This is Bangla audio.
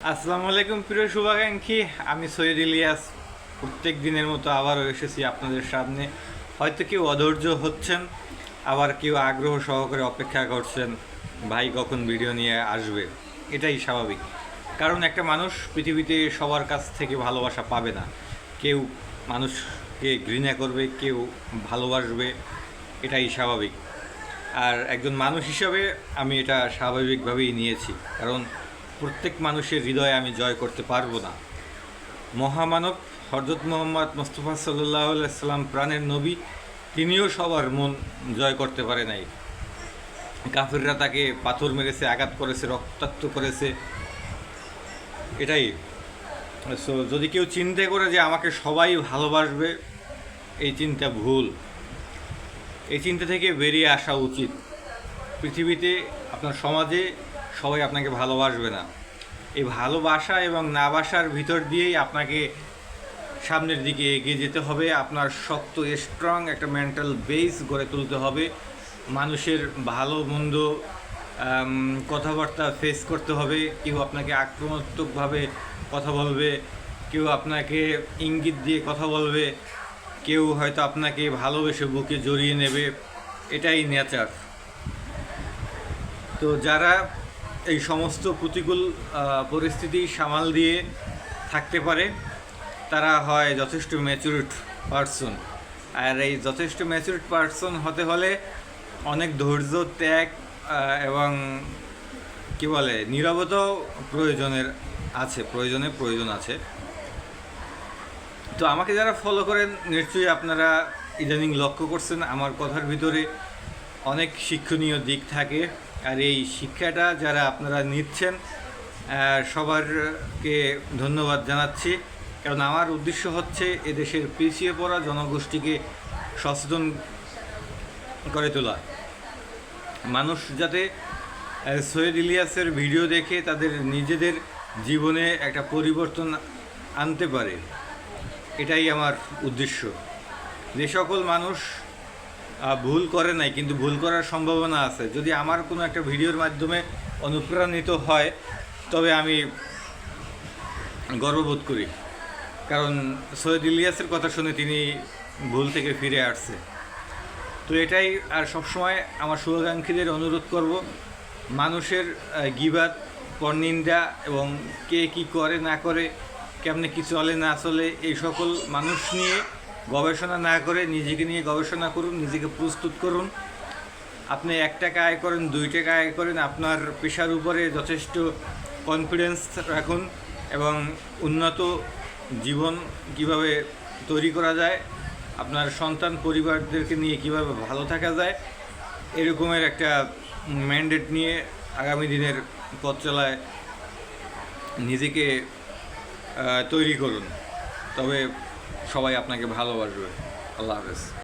আসসালামু আলাইকুম, প্রিয় শুভাকাঙ্ক্ষী। আমি সৈয়দ ইলিয়াস। প্রত্যেক দিনের মতো আবারও এসেছি আপনাদের সামনে। হয়তো কেউ অধৈর্য হচ্ছেন, আবার কেউ আগ্রহ সহকারে অপেক্ষা করছেন, ভাই কখন ভিডিও নিয়ে আসবে? এটাই স্বাভাবিক। কারণ একটা মানুষ পৃথিবীতে সবার কাছ থেকে ভালোবাসা পাবে না। কেউ মানুষকে ঘৃণা করবে, কেউ ভালোবাসবে, এটাই স্বাভাবিক। আর একজন মানুষ হিসাবে আমি এটা স্বাভাবিকভাবেই নিয়েছি। কারণ প্রত্যেক মানুষের হৃদয়ে আমি জয় করতে পারব না। মহামানব হরজত মোহাম্মদ মোস্তফা সাল্লাহ সাল্লাম প্রাণের নবী, তিনিও সবার মন জয় করতে পারে নাই। কাফিররা তাকে পাথর মেরেছে, আঘাত করেছে, রক্তাক্ত করেছে। এটাই। সো যদি কেউ চিন্তা করে যে আমাকে সবাই ভালোবাসবে, এই চিন্তা ভুল। এই চিন্তা থেকে বেরিয়ে আসা উচিত। পৃথিবীতে, আপনার সমাজে সবাই আপনাকে ভালোবাসবে না। এই ভালোবাসা এবং না বাসার ভিতর দিয়েই আপনাকে সামনের দিকে এগিয়ে যেতে হবে। আপনার শক্ত স্ট্রং একটা মেন্টাল বেস গড়ে তুলতে হবে। মানুষের ভালো, মন্দ কথাবার্তা ফেস করতে হবে। কেউ আপনাকে আক্রমণাত্মকভাবে কথা বলবে। কেউ আপনাকে ইঙ্গিত দিয়ে কথা বলবে। কেউ হয়তো আপনাকে ভালোবেসে বুকে জড়িয়ে নেবে। এটাই নেচার তো যারা এই সমস্ত প্রতিকূল পরিস্থিতি সামাল দিয়ে থাকতে পারে। তারা হয় যথেষ্ট ম্যাচুরিট পার্সন আর এই যথেষ্ট ম্যাচুরিট পার্সন হতে হলে অনেক ধৈর্য, ত্যাগ এবং কি বলে, নীরবতাও প্রয়োজনের আছে, প্রয়োজনে প্রয়োজন আছে। তো আমাকে যারা ফলো করেন, নিশ্চয়ই আপনারা ইদানিং লক্ষ্য করছেন, আমার কথার ভিতরে অনেক শিক্ষণীয় দিক থাকে। আর এই শিক্ষাটা যারা আপনারা নিচ্ছেন সবারকে ধন্যবাদ জানাচ্ছি। কারণ আমার উদ্দেশ্য হচ্ছে এদেশের পিছিয়ে পড়া জনগোষ্ঠীকে সচেতন করে তোলা। মানুষ যাতে সৈয়দ ইলিয়াসের ভিডিও দেখে তাদের নিজেদের জীবনে একটা পরিবর্তন আনতে পারে। এটাই আমার উদ্দেশ্য। যে সকল মানুষ ভুল করে নাই, কিন্তু ভুল করার সম্ভাবনা আছে। যদি আমার কোনো একটা ভিডিওর মাধ্যমে অনুপ্রাণিত হয়, তবে আমি গর্ববোধ করি। কারণ সৈয়দ ইলিয়াসের কথা শুনে তিনি ভুল থেকে ফিরে আসছে। তো এটাই, আর সবসময় আমার শুভাকাঙ্ক্ষীদের অনুরোধ করব, মানুষের গিবাদ, পরনিন্দা এবং কে কি করে না করে, কেমনে কি চলে না চলে, এই সকল মানুষ নিয়ে গবেষণা না করে নিজেকে নিয়ে গবেষণা করুন, নিজেকে প্রস্তুত করুন। আপনি এক টাকা আয় করেন, দুই টাকা আয় করেন, আপনার পেশার উপরে যথেষ্ট কনফিডেন্স রাখুন এবং উন্নত জীবন কীভাবে তৈরি করা যায়, আপনার সন্তান পরিবারদেরকে নিয়ে কীভাবে ভালো থাকা যায়, এরকমের একটা ম্যান্ডেট নিয়ে আগামী দিনের পথ চলায় নিজেকে তৈরি করুন। তবে সবাই আপনাকে ভালোবাসবে। আল্লাহ হাফেজ।